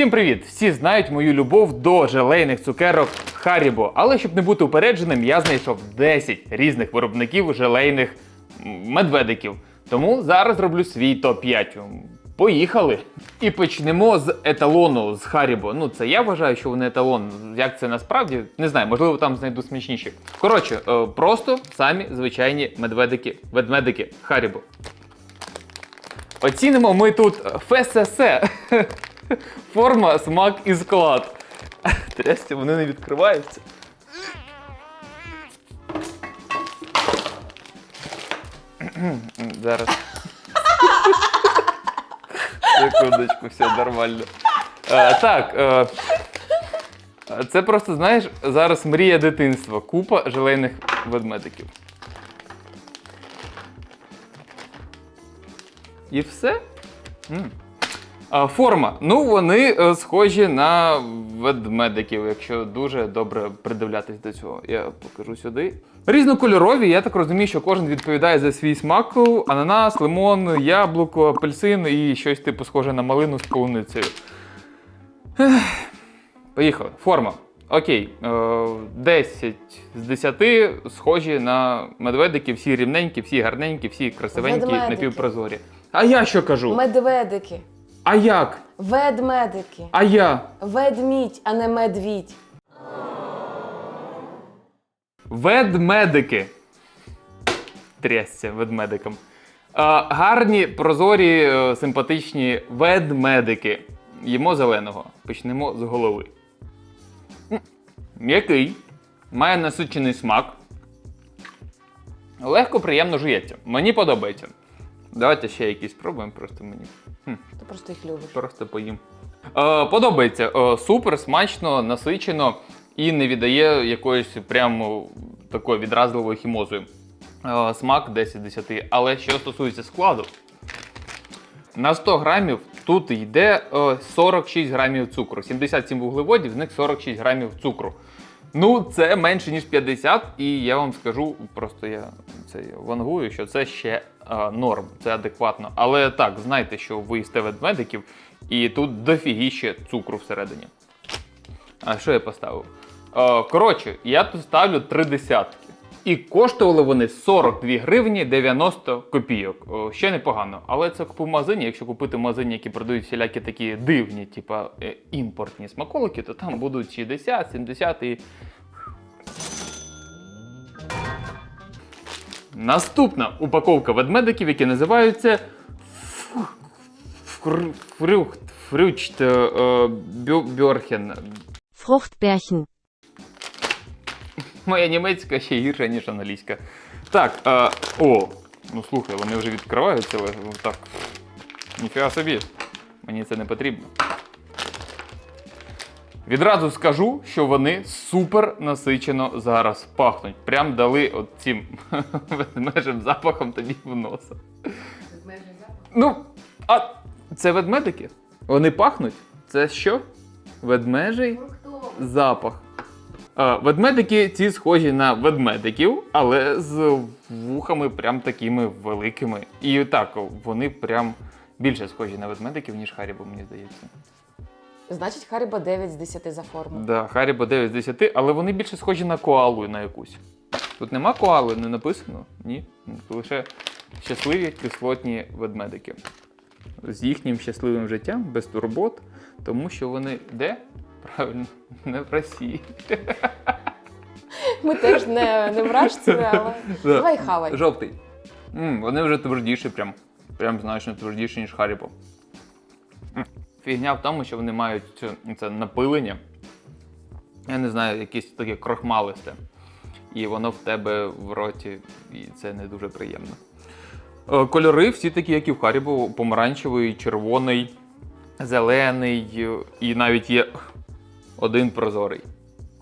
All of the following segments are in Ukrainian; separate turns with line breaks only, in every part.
Всім привіт! Всі знають мою любов до желейних цукерок Харібо. Але щоб не бути упередженим, я знайшов 10 різних виробників желейних медведиків. Тому зараз роблю свій топ-5. Поїхали! І почнемо з еталону з Харібо. Ну, це я вважаю, що вони еталон. Як це насправді? Не знаю, можливо, там знайду смачніші. Коротше, е, просто самі звичайні медведики, ведмедики Харібо. Оцінимо ми тут ФСС. Форма, смак і склад. Трясся, вони не відкриваються. Зараз. Секундочку, все нормально. Е, так. Е, це просто, знаєш, зараз мрія дитинства. Купа желейних ведмедиків. І все? М. А, форма. Ну, вони е, схожі на ведмедиків, якщо дуже добре придивлятись до цього. Я покажу сюди. Різнокольорові, я так розумію, що кожен відповідає за свій смак. Ананас, лимон, яблуко, апельсин і щось типу схоже на малину з полуницею. Поїхали. Форма. Окей. Е, 10 з 10 схожі на медведики, всі рівненькі, всі гарненькі, всі красивенькі,
Ведмедики.
напівпрозорі. А я що кажу?
Медведики.
А як?
Ведмедики.
А я?
Ведмідь, а не медвідь.
Ведмедики. Трясся ведмедиком. А, гарні, прозорі, е, симпатичні ведмедики. Їмо зеленого. Почнемо з голови. М, М'який. Має насичений смак. Легко, приємно жується. Мені подобається. Давайте ще якісь спробуємо, просто мені. Хм.
Ти просто їх любиш.
Просто поїм. Е, подобається. Е, супер, смачно, насичено і не віддає якоїсь прямо такої відразливої хімозою. Е, смак 10 10. Але що стосується складу, на 100 грамів тут йде е, 46 грамів цукру. 77 вуглеводів, з них 46 грамів цукру. Ну, це менше, ніж 50, і я вам скажу, просто я це вангую, що це ще е, норм, це адекватно. Але так, знайте, що ви їсте ведмедиків, і тут дофігіще цукру всередині. А що я поставив? Е, коротше, я тут ставлю три десятки. І коштували вони 42 гривні 90 копійок. О, ще непогано. Але це купив в магазині. Якщо купити в магазині, які продають всілякі такі дивні, типа е, імпортні смаколики, то там будуть 60, 70 і. Наступна упаковка ведмедиків, які називаються е, е, бьорхен.
Fruchtbärchen.
Моя німецька ще гірша, ніж англійська. Так, е, о, ну слухай, вони вже відкриваються, але ну, так. Ніфіга собі. Мені це не потрібно. Відразу скажу, що вони супер насичено зараз пахнуть. Прям дали от цим ведмежим запахом тобі в носа. Ну, а це ведмедики? Вони пахнуть? Це що? Ведмежий запах. Е, Ведмедики ці схожі на ведмедиків, але з вухами прям такими великими. І так, вони прям більше схожі на ведмедиків, ніж Харібо, мені здається.
Значить, Харібо 9 з 10 за форму.
Да, Харібо 9 з 10, але вони більше схожі на коалу на якусь. Тут нема коали, не написано? Ні. Лише щасливі кислотні ведмедики. З їхнім щасливим життям, без турбот, тому що вони де? Правильно, не в Росії.
Ми теж не, не вражці, але
Да.
давай хавай.
Жовтий. м вони вже твердіші, прям. Прям значно твердіші, ніж Харібо. Фігня в тому, що вони мають це, напилення. Я не знаю, якесь таке крохмалисте. І воно в тебе в роті, і це не дуже приємно. Е, Кольори всі такі, як і в Харібо: помаранчевий, червоний, зелений, і навіть є один прозорий.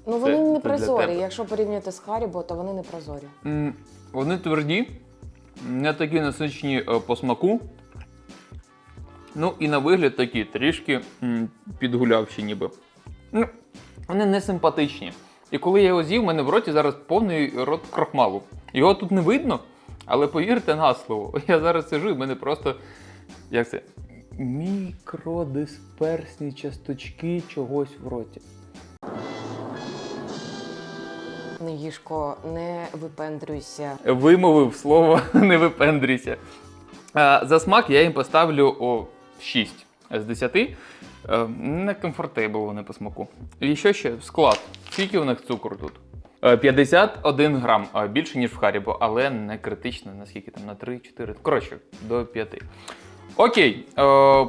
Ну вони
Це-
не
це
прозорі. Якщо порівняти з Харібо, то вони не прозорі.
Вони тверді, не такі насичені е, по смаку. Ну і на вигляд такі трішки підгулявші ніби. Ну, вони не симпатичні. І коли я його з'їв, в мене в роті зараз повний рот крохмалу. Його тут не видно, але повірте на слово, я зараз сижу і в мене просто як це, мікродисперсні часточки чогось в роті.
Не їжко, не випендрюйся.
Вимовив слово не випендрюйся. За смак я їм поставлю о 6 з 10. Е, Не комфортейбл вони по смаку. І що ще? Склад. Скільки у них цукру тут? Е, 51 грам, більше, ніж в Харібо, але не критично, наскільки там на 3-4. Коротше, до 5. Окей, е,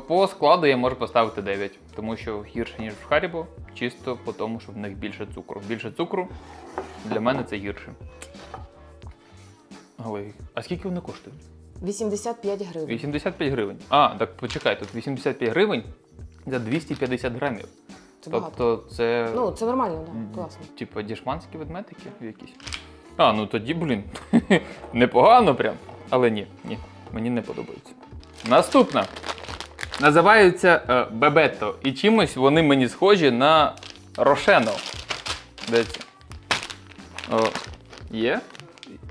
по складу я можу поставити 9, тому що гірше, ніж в Харібо, чисто по тому, що в них більше цукру. Більше цукру для мене це гірше. Але, а скільки вони коштують?
85 гривень.
85 гривень. А, так почекай, тут 85 гривень за 250 грамів.
Це багато.
Тобто це.
Ну, це нормально, так. Класно.
Типа дішманські ведмедики якісь. А, ну тоді, блін, непогано прям. Але ні, ні, мені не подобається. Наступна. Називаються е, Бебетто. І чимось вони мені схожі на Рошено. Де це? О, є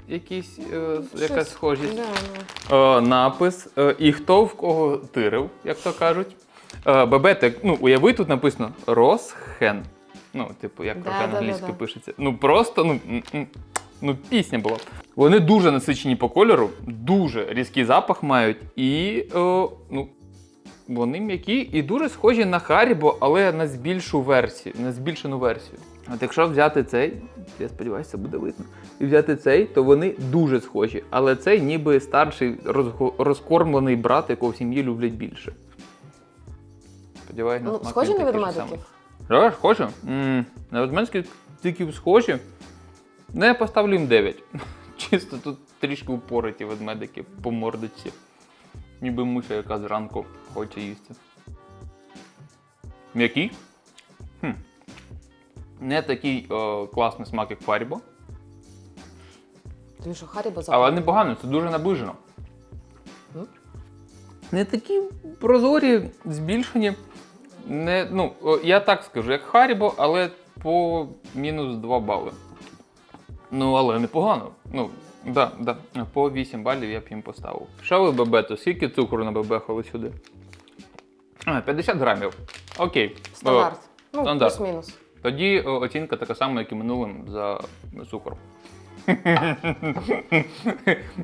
якісь, е, якась схожість?
Да, да.
е, напис, е, і хто в кого тирив, як то кажуть. Е, Бебете, ну, уяви, тут написано Росхен. Ну, типу, як
Да,
рохен
да,
англійською
да, да.
пишеться. Ну просто, ну, м, м, ну, пісня була. Вони дуже насичені по кольору, дуже різкий запах мають, і е, ну, вони м'які і дуже схожі на Харібо, але на збільшу версію, на збільшену версію. От якщо взяти цей, я сподіваюся, це буде видно, і взяти цей, то вони дуже схожі. Але цей ніби старший розкормлений брат, якого в сім'ї люблять більше. Сподіваюся,
Ну, схожі на ведмедиків?
Так, схожі. На ведмедиків схожі. Ну, я поставлю їм 9. Чисто тут трішки упориті ведмедики по мордиці. Ніби миша, яка зранку хоче їсти. М'який? Не такий е, класний смак, як Фарібо.
Тому що Харібо
Але
запах.
непогано, це дуже наближено.
М?
Не такі прозорі, збільшені. Не, ну, о, я так скажу, як Харібо, але по мінус 2 бали. Ну, але непогано. Ну, да, да. По 8 балів я б їм поставив. Що ви бебето? Скільки цукру набебехали сюди? А, 50 грамів. Окей.
Стандарт. Ну,
стандарт.
плюс-мінус.
Тоді оцінка така сама, як і минулим за цукор.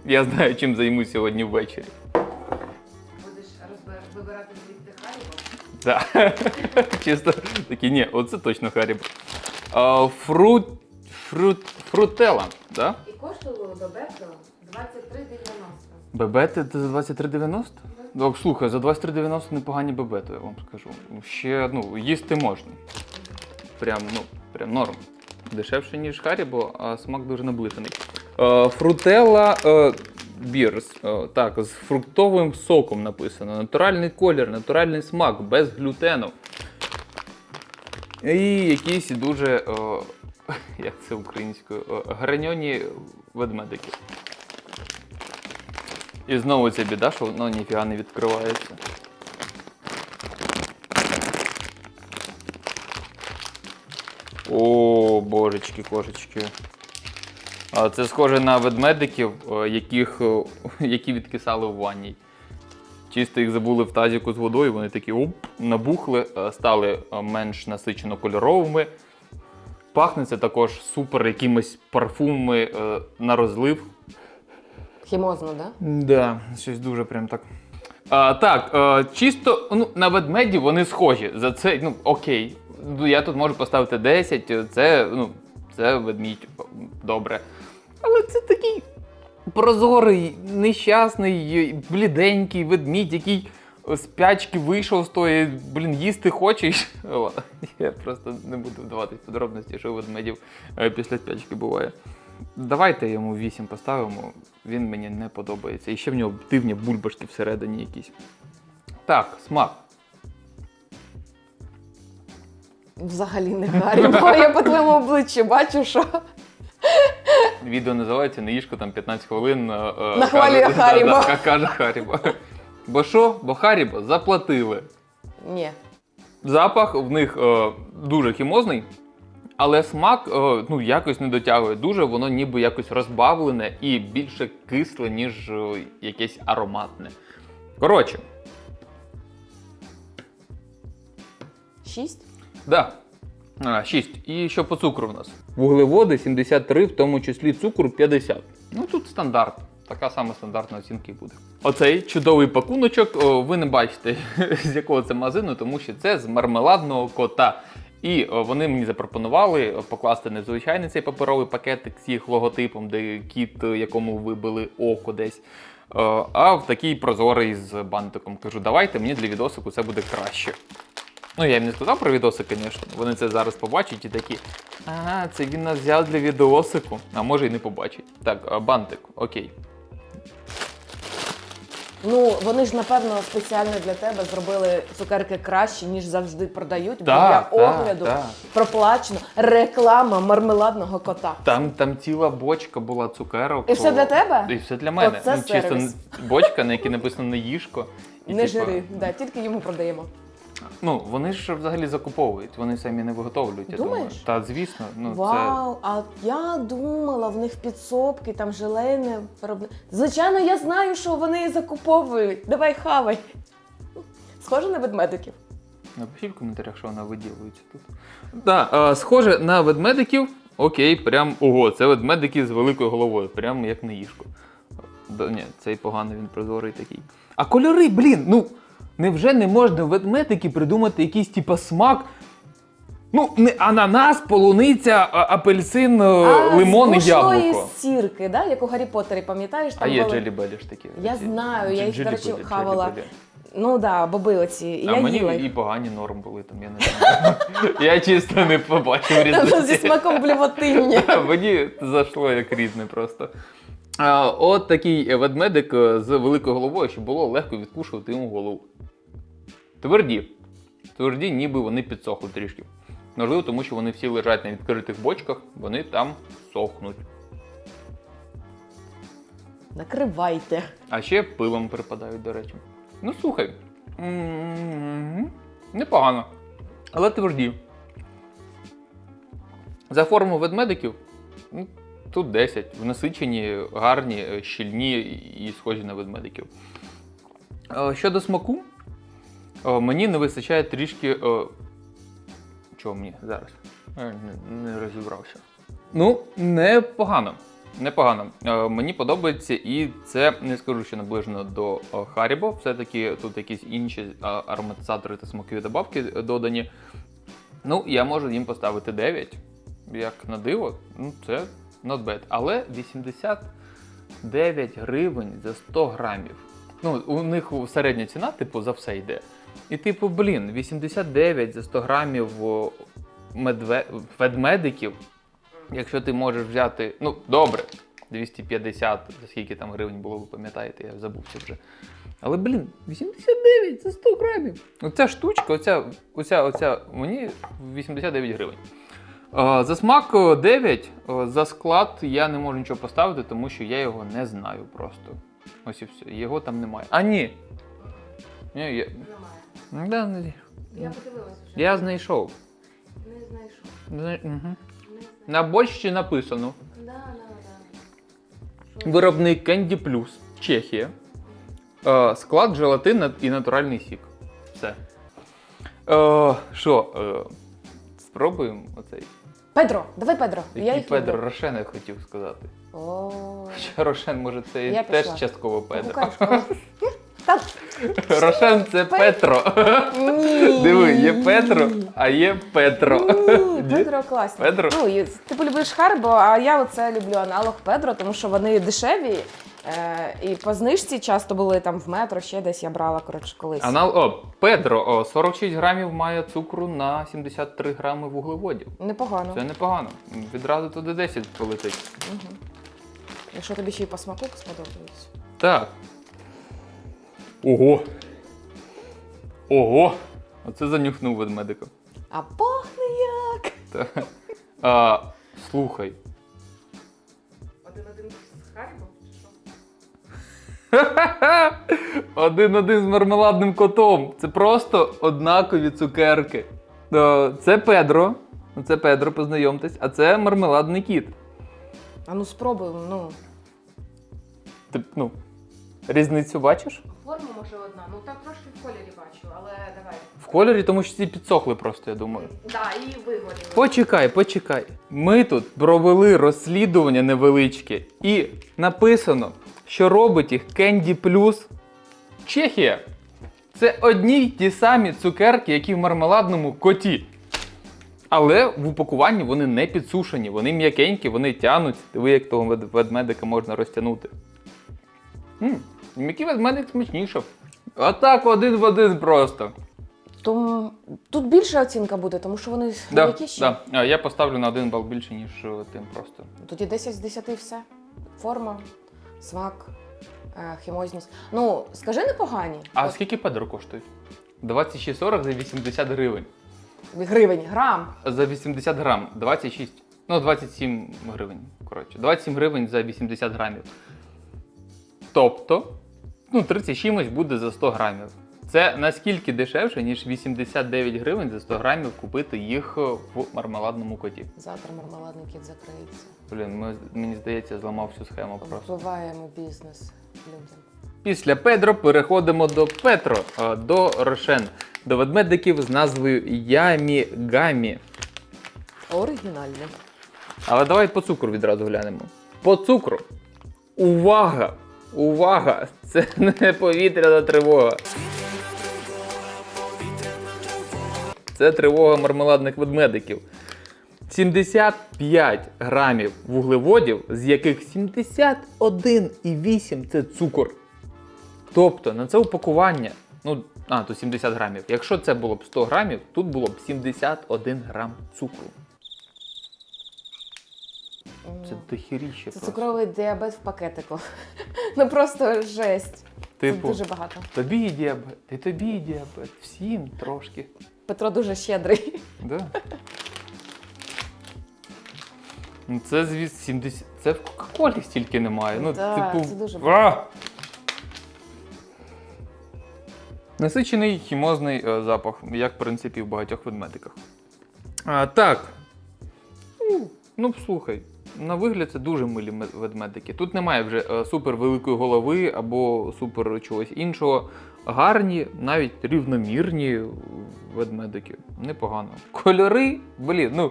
Я знаю, чим займусь сьогодні ввечері.
Будеш вибирати звідти Харібо?
Так. Чисто такі, ні, оце точно Харіб. Фрут. Фрут. Фрутела, да?
І коштувало Бебето 23,90.
Бебети це за 23,90? Так, слухай, за 23,90 непогані бебети, я вам скажу. Ще, ну, їсти можна. Прям, ну, прям норм. Дешевше, ніж Харібо, а смак дуже наближений. Е, фрутела е, Бірс. Е, так, з фруктовим соком написано. Натуральний колір, натуральний смак, без глютену. І якісь дуже, е, як це українською, е, граньоні ведмедики. І знову ця біда, що воно ніфіга не відкривається. О, божечки, кошечки. Це схоже на ведмедиків, е, яких, е, які відкисали в ванні. Чисто їх забули в тазіку з водою, вони такі оп, набухли, е, стали менш насичено кольоровими. Пахне це також супер якимись парфумами на розлив.
Хімозно, да?
Да, щось дуже прям так. А, так, чисто ну, на ведмедів вони схожі. За це, ну, окей. Ну, Я тут можу поставити 10, це, ну, це ведмідь, добре. Але це такий прозорий, нещасний, бліденький ведмідь, який з п'ячки вийшов з тої, блін, їсти хочеш. Я просто не буду вдаватись подробності, що ведмедів е, після спячки буває. Давайте йому 8 поставимо. Він мені не подобається. І ще в нього дивні бульбашки всередині якісь. Так, смак.
Взагалі не Харібо. Я по твоєму обличчі бачу, що
Відео називається Не їжко там 15 хвилин. е, е,
Нахвалює Харібо.
каже Харібо. Бо що? Бо Харібо заплатили.
ні.
Запах в них е, дуже хімозний, але смак е, ну, якось не дотягує. Дуже воно ніби якось розбавлене і більше кисле, ніж е, якесь ароматне. Коротше,
6.
Да. А, 6. І що по цукру в нас? Вуглеводи 73, в тому числі цукру 50. Ну тут стандарт. Така сама стандартна оцінка і буде. Оцей чудовий пакуночок, о, ви не бачите, з якого це магазину, тому що це з мармеладного кота. І о, вони мені запропонували покласти не в звичайний цей паперовий пакетик з їх логотипом, де кіт, е, якому вибили око десь. е, А в такий прозорий з бантиком. Кажу, давайте мені для відосику це буде краще. Ну, я їм не сказав про відоси, звісно. Вони це зараз побачать і такі. Ага, це він нас взяв для відосику. А може і не побачить. Так, бантик, окей.
Ну, вони ж, напевно, спеціально для тебе зробили цукерки краще, ніж завжди продають, бо для
так,
огляду
так.
проплачено реклама мармеладного кота.
Там, там ціла бочка була цукерок.
І все для тебе?
І все для мене.
Оце
ну, чисто
сервіс.
бочка, на якій написано не їжко. І,
Не
типа,
жири, да, тільки йому продаємо.
Ну, вони ж взагалі закуповують, вони самі не виготовлюють, я
Думаєш?
думаю. Та звісно, ну це.
Вау, а я думала, в них підсобки, там желейне виробництво. Звичайно, я знаю, що вони закуповують. Давай хавай. Схоже на ведмедиків.
Напишіть в коментарях, що вона виділується тут. Так, да, схоже на ведмедиків. Окей, прям ого, це ведмедики з великою головою, прям як на їжку. Да, ні, цей поганий, він прозорий такий. А кольори, блін, ну невже не можна в ведмедики придумати якийсь типа смак? Ну, не ананас, полуниця, а- апельсин, е, лимон і
з гушної сірки, да, як у Гаррі Поттері, пам'ятаєш?
А є
були-
джелі-белі ж такі.
Я
оці.
знаю, я їх, до речі, хавала.
джелі-белі.
Ну да, боби оці. І
А
я
мені
їла
і
їх.
погані норм були там, я не знаю. я чисто не побачив
Зі
різниці.
смаком блювотиння.
Мені зайшло як рідне просто. А, от такий ведмедик е, з великою головою, щоб було легко відкушувати йому голову. Тверді. Тверді, ніби вони підсохли трішки. Можливо, тому що вони всі лежать на відкритих бочках, вони там сохнуть.
Накривайте.
А ще пилом припадають, до речі. Ну слухай. м, Непогано. Але тверді. За форму ведмедиків ну, тут 10. Насичені, гарні, е, щільні і схожі на ведмедиків. Е, Щодо смаку, е, мені не вистачає трішки. Чого мені зараз? Не, розібрався. Ну, непогано. Непогано. Мені подобається, і це не скажу, що наближено до Харібо. Все-таки тут якісь інші ароматизатори та смакові добавки додані. Ну, я можу їм поставити 9. Як на диво, ну це not bad. Але 89 гривень за 100 грамів. Ну, у них середня ціна, типу, за все йде. І типу, блін, 89 за 100 грамів медве... ведмедиків. Якщо ти можеш взяти, ну добре, 250, за скільки там гривень було, ви пам'ятаєте, я забувся вже. Але блін, 89 за 100 грамів. Оця штучка, оця, оця, оця мені 89 гривень. Е, За смак е, 9, е, за склад я не можу нічого поставити, тому що я його не знаю просто. Ось і все. Його там немає. А ні. Ні, я... Да, не-
Я подивилася
я знайшов.
Не знайшов.
Зна- Угу. На борщі написано.
Да, да, да.
Виробник Candy Plus, Чехія. Е, склад, желатин і натуральний сік. Все. Е, Що? Е, спробуємо оцей.
Педро, давай Педро. я
Який
їх
Педро
люблю.
Рошен, я хотів сказати.
О,
Хоча Рошен, може, це
Я
теж
пішла.
частково Педро.
Гукаєш? Та
Рошен це Петро.
ні.
Диви, є Петро, а є Петро.
Ні,
Ні?
Педро класний.
Педро?
Ну, і ти полюбиш Харбо, а я оце люблю аналог Педро, тому що вони дешеві. Е, і по знижці часто були там в метро, ще десь я брала, коротше, колись.
Анал... О, Педро, о, 46 грамів має цукру на 73 грами вуглеводів.
Непогано.
Це непогано. Відразу туди 10 полетить.
Угу. Якщо тобі ще й по смаку сподобається.
Так. Ого. Ого. Оце занюхнув ведмедика.
А пахне як.
Та. А, слухай.
Один-один з
мармеладним котом. Це просто однакові цукерки. Е, Це Педро. Це Педро, познайомтесь, а це мармеладний кіт.
А ну спробуємо, ну.
Ти, ну, Різницю бачиш?
Форма може одна, ну так трошки в кольорі бачу, але давай.
В кольорі, тому що ці підсохли просто, я думаю.
Да, і вигоріли.
Почекай, почекай. Ми тут провели розслідування невеличке і написано, що робить їх Candy Plus Чехія. Це одні й ті самі цукерки, які в мармеладному коті. Але в упакуванні вони не підсушені, вони м'якенькі, вони тянуть. Диви, як того ведмедика можна розтягнути. М'який ведмедик смачніше. Отак один в один просто.
Тому тут більша оцінка буде, тому що вони
Да,
які ще.
да. А, Я поставлю на один бал більше, ніж тим просто.
Тоді 10 з 10 все. Форма, смак, е, хімозність. Ну, скажи непогані.
А
От,
скільки педро коштують? 26,40 за 80 гривень.
гривень, грам.
За 80 грам 26. Ну, 27 гривень. Коротше, 27 гривень за 80 грамів. Тобто, ну, 30 чимось буде за 100 грамів. Це наскільки дешевше, ніж 89 гривень за 100 грамів купити їх в мармеладному коті.
Завтра мармеладний кіт закриється.
Блін, ми, мені здається, зламав всю схему просто.
Вбиваємо бізнес людям.
Після Педро переходимо до Петро, до Рошен, до ведмедиків з назвою Ямі Гамі.
Оригінальне.
Але давай по цукру відразу глянемо. По цукру. Увага! Увага! Це не повітряна тривога. Це тривога мармеладних ведмедиків. 75 грамів вуглеводів, з яких 71,8 це цукор. Тобто на це упакування, ну, а, то 70 грамів. Якщо це було б 100 грамів, тут було б 71 грам цукру. Це дохіріще
Це
просто.
цукровий діабет в пакетику. Ну просто жесть.
Типу,
Це дуже багато.
тобі і діабет, і тобі і діабет, всім трошки.
Петро дуже щедрий.
Да. Ну, Це, звісно, 70. Це в Кока-Колі стільки немає. Ну,
Так,
типу.
це дуже
а! Насичений хімозний е, запах, як в принципі в багатьох ведмедиках. А, так. Ну, Ну, слухай, на вигляд це дуже милі мед- ведмедики. Тут немає вже е, супер великої голови або супер чогось іншого. Гарні, навіть рівномірні ведмедики. Непогано. Кольори, блін, ну.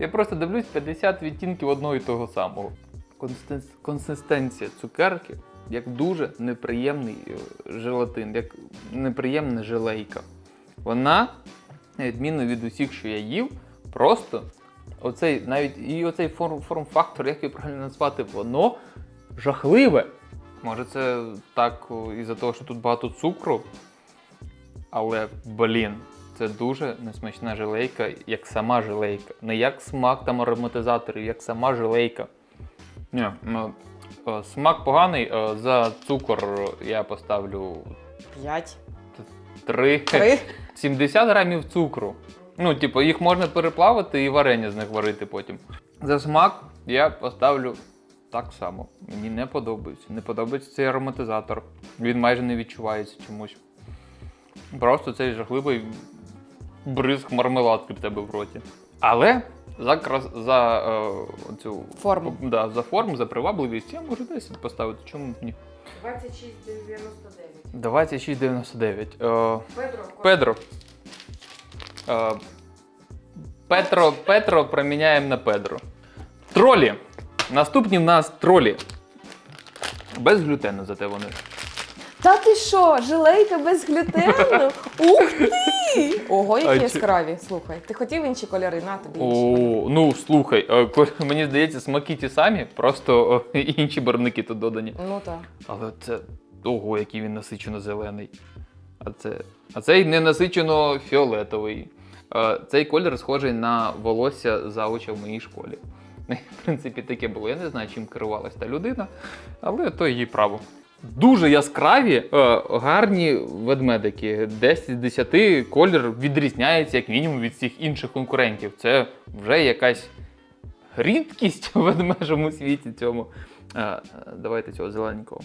Я просто дивлюсь 50 відтінків одного і того самого. Консистен- Консистенція цукерки як дуже неприємний е, желатин, як неприємна желейка. Вона, на відміну від усіх, що я їв, просто оцей, навіть і оцей форм, форм-фактор, як його правильно назвати, воно жахливе. Може, це так о, із-за того, що тут багато цукру. Але, блін, це дуже несмачна желейка, як сама желейка. Не як смак там ароматизаторів, як сама желейка. Ні, ну, е, смак поганий. е, За цукор я поставлю
П'ять.
3.
Три.
70 грамів цукру. Ну, типу, їх можна переплавити і варення з них варити потім. За смак я поставлю так само. Мені не подобається. Не подобається цей ароматизатор. Він майже не відчувається чомусь. Просто цей жахливий бризк мармеладки в тебе в роті. Але за, крас... за е, цю
Форму.
Да, за форму, за привабливість я можу 10 поставити. Чому б ні?
26,99.
26,99. Е,
Петро.
Педро. Е, Петро, Петро проміняємо на Педро. Тролі. Наступні в нас тролі. Без глютену зате вони.
Та ти що, жилейка без глютену? Ух ти! Ого,
А
які
чи-
яскраві. Слухай, ти хотів інші кольори, на тобі інші.
О, ну слухай, е, ко- мені здається, смаки ті самі, просто е, інші барвники тут додані.
Ну так.
Але це. Ого, який він насичено зелений. А, це, а цей не насичено фіолетовий. Е, Цей колір схожий на волосся завуча в моїй школі. В принципі, таке було. Я не знаю, чим керувалась та людина, але то її право. Дуже яскраві, е, гарні ведмедики. 10 з 10 колір відрізняється як мінімум від всіх інших конкурентів. Це вже якась рідкість в ведмежому світі цьому. Е, Давайте цього зелененького.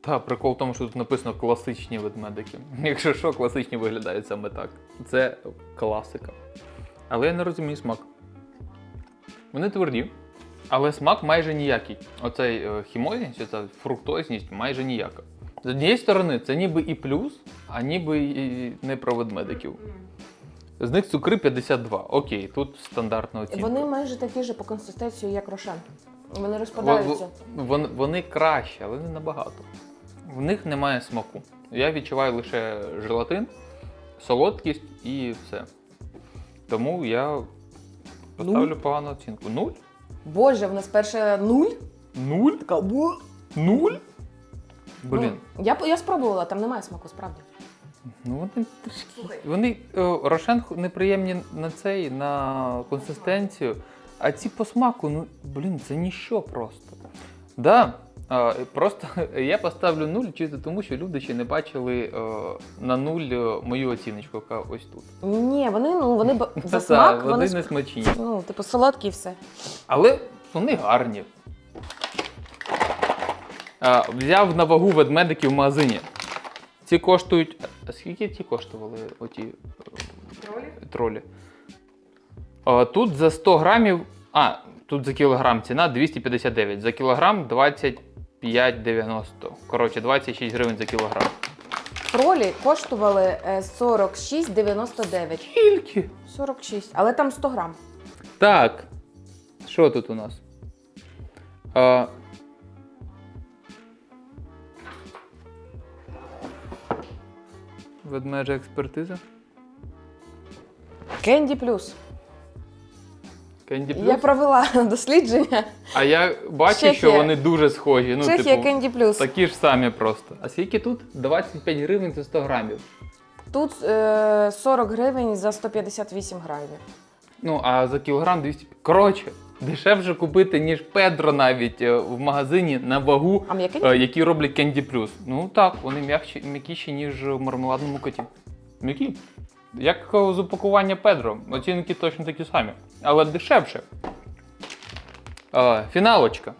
Та, прикол в тому, що тут написано класичні ведмедики. Якщо що, класичні виглядають саме так. Це класика. Але я не розумію смак. Вони тверді, Але смак майже ніякий. Оцей е, хімозність, оця фруктозність майже ніяка. З однієї сторони, це ніби і плюс, а ніби і не про ведмедиків. З них цукри 52. Окей, тут стандартна оцінка.
Вони майже такі ж по консистенції, як рошен. Вони розпадаються.
во- вон- вони кращі, але не набагато. В них немає смаку. Я відчуваю лише желатин, солодкість і все. Тому я поставлю погану оцінку. Нуль?
Боже, в нас перше нуль.
Нуль?
Така бу.
Нуль? Блін.
Ну, я, я спробувала, там немає смаку, справді.
Ну вони трішки. Вони е, рошен неприємні на цей, на консистенцію. А ці по смаку, ну блін, це ніщо просто. Да, просто я поставлю нуль чисто тому, що люди ще не бачили е, на нуль е, мою оціночку, яка ось тут.
Ні, вони, ну, вони б- за смак,
вони
вони,
не смачні.
ну, типу, солодкі і все.
Але вони гарні. А, взяв на вагу ведмедики в магазині. Ці коштують. А скільки ці коштували оті
Тролі?
тролі? А, тут за 100 грамів. А, тут за кілограм ціна 259. За кілограм 25,90. Коротше, 26 гривень за кілограм.
Тролі коштували е, 46,99.
Скільки?
46, але там 100 грам.
Так. Що тут у нас? А... Ведмежа експертиза.
Кенді плюс.
Кенді Плюс.
Я провела дослідження.
А я бачу,
Чехія.
що вони дуже схожі. Ну,
Чехія
типу,
Кенді плюс.
такі ж самі просто. А скільки тут? 25 гривень за 100 грамів.
Тут е, 40 гривень за 158 грамів.
Ну, а за кілограм 200. Коротше, дешевше купити, ніж Педро навіть е, в магазині на вагу,
А
е, які роблять Кенді Плюс. Ну так, вони м'якші, м'якіші, ніж в мармеладному коті. М'які. Як з упакування Педро. Оцінки точно такі самі. Але дешевше. Фіналочка.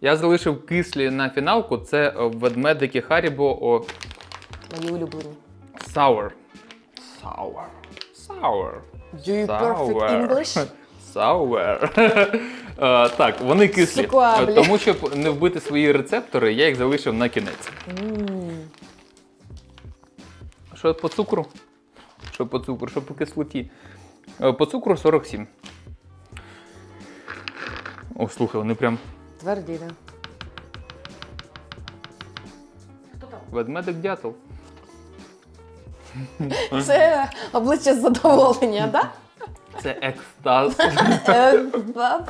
Я залишив кислі на фіналку. Це е, ведмедики Харібо о,
Мої улюблені.
Sour. Sour. Sour.
Do you perfect English?
Sour. Е, так, вони кислі.
Сукуаблі.
Тому, щоб не вбити свої рецептори, я їх залишив на кінець.
М.
Що по цукру? Що по цукру, що по кислоті? Е, По цукру 47. О, слухай, вони прям
Тверді, да.
ведмедик дятел.
Це обличчя задоволення, так?
Це екстаз.
Да?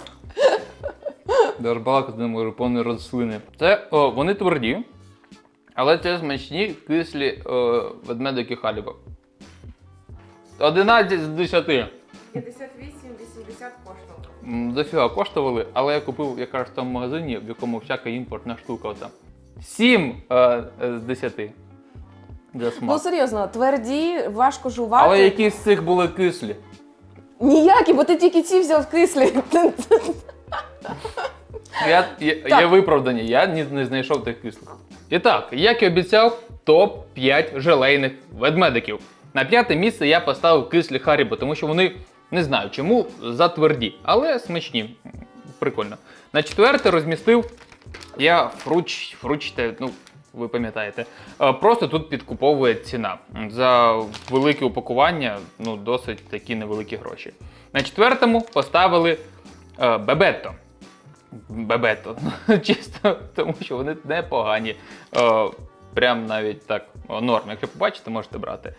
Даже балакати не можу, повні рослини. Це о, вони тверді, але це смачні кислі о, ведмедики Халіба. 11 з 10.
58-80 коштувало.
М, Дофіга коштували, але я купив якраз в тому магазині, в якому всяка імпортна штука. Ота. 7 е, з 10. За
Ну серйозно, тверді, важко жувати.
але які з цих були кислі?
Ніякі, бо ти тільки ці взяв кислі.
Я, я, є виправдання, я не, не знайшов тих кислих. І так, як і обіцяв, топ-5 желейних ведмедиків. На п'яте місце я поставив кислі Харібо, тому що вони не знаю чому затверді, але смачні. Прикольно. На четверте розмістив я фруч, фручте, ну. Ви пам'ятаєте, Е, просто тут підкуповує ціна. За велике упакування, ну, досить такі невеликі гроші. На четвертому поставили е, Бебетто. Бебето. Чисто тому, що вони непогані. Е, прям навіть так, норм. Якщо побачите, можете брати.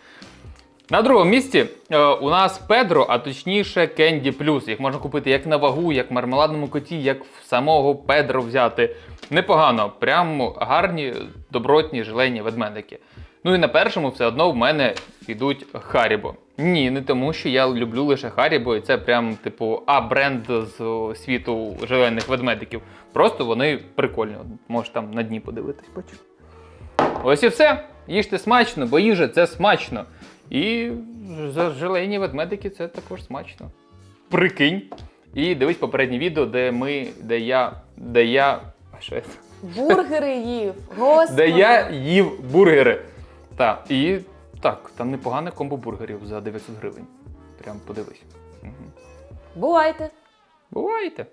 На другому місці е, у нас Педро, а точніше Кенді Плюс. Їх можна купити як на вагу, як в мармеладному коті, як в самого Педро взяти. Непогано, прям гарні, добротні, желейні ведмедики. Ну і на першому все одно в мене йдуть Харібо. Ні, не тому, що я люблю лише Харібо, і це прям типу А-бренд з світу желейних ведмедиків. Просто вони прикольні. Можеш там на дні подивитись, бачиш. Ось і все. Їжте смачно, бо їжа це смачно. І за желейні ведмедики це також смачно. Прикинь. І дивись попереднє відео, де ми, де я, де я. А що я?
Бургери їв. Господи.
Де я їв бургери. Так, і так, там непогане комбо бургерів за 900 гривень. Прям подивись. Угу.
Бувайте.
Бувайте!